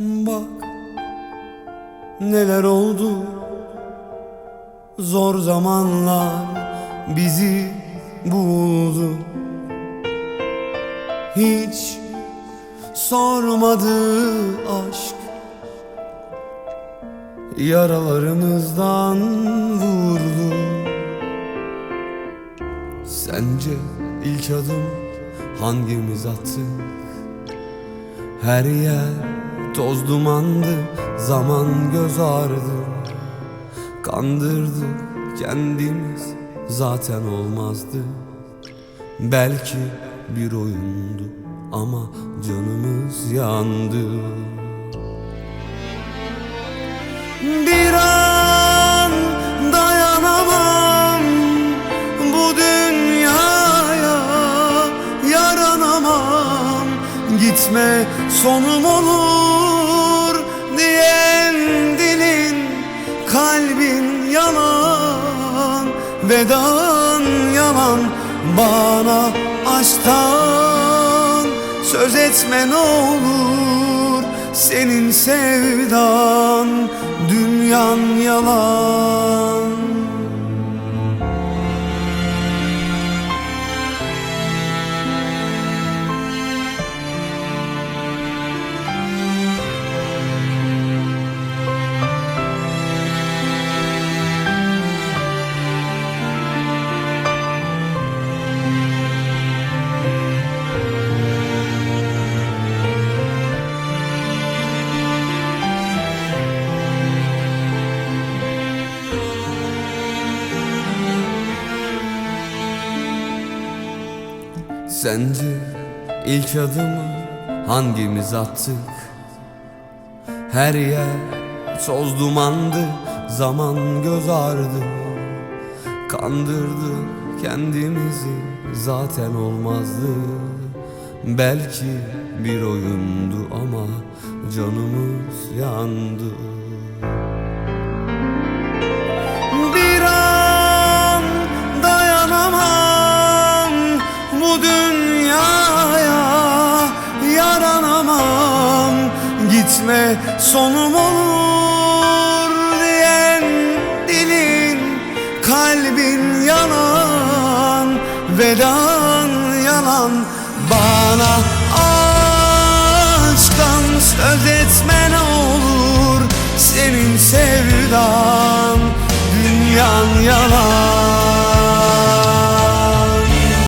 Bak neler oldu? Zor zamanlar bizi buldu. Hiç sormadı aşk. Yaralarımızdan vurdu. Sence ilk adım hangimiz attı? Her yer toz dumandı Zaman göz ağrıdı Kandırdık kendimiz Zaten olmazdı. Belki bir oyundu Ama canımız yandı. Bir an dayanamam Bu dünyaya yaranamam Gitme sonum olur diyen dilin Kalbin yalan vedan yalan Bana aşktan söz etme ne olur Senin sevdan dünyan yalan Sence ilk adımı hangimiz attık? Her yer toz dumandı, zaman göz ağrıdı Kandırdık kendimizi, zaten olmazdı. Belki bir oyundu ama canımız yandı Sonum olur diyen dilin Kalbin yalan vedan yalan Bana aşktan söz etme ne olur Senin sevdan. Dünyan yalan